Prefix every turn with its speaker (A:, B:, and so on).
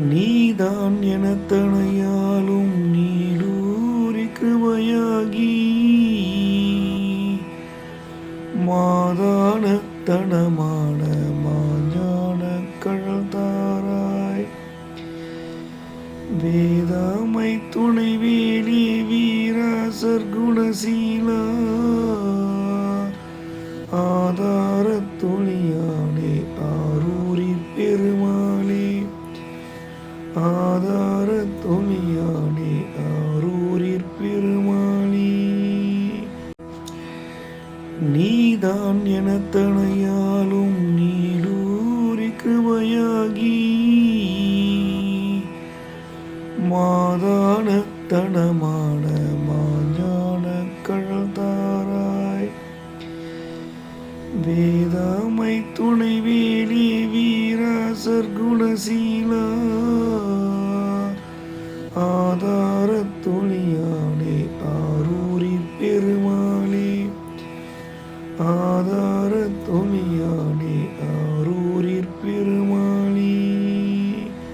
A: நீதான் எனத்தனையாலும் நீடூரி கிருபையாகி மாதானத்தனமான மாஞ்சான மாஞான வேதாமை துணைவேலி வீராசர் குணசீலா ஆதார துணியானே ஆரூரிற் பெருமாளே. நீதான் எனத்தனையாலும் நீடூரி கிருபையாகி மாதானத்தனமான மாஞ்சான மாஞான வேதாமை துணைவேலி சர்க்குணசீலா. ஆதார துணியானே ஆரூரி பெருமாளே. ஆதார துணியானே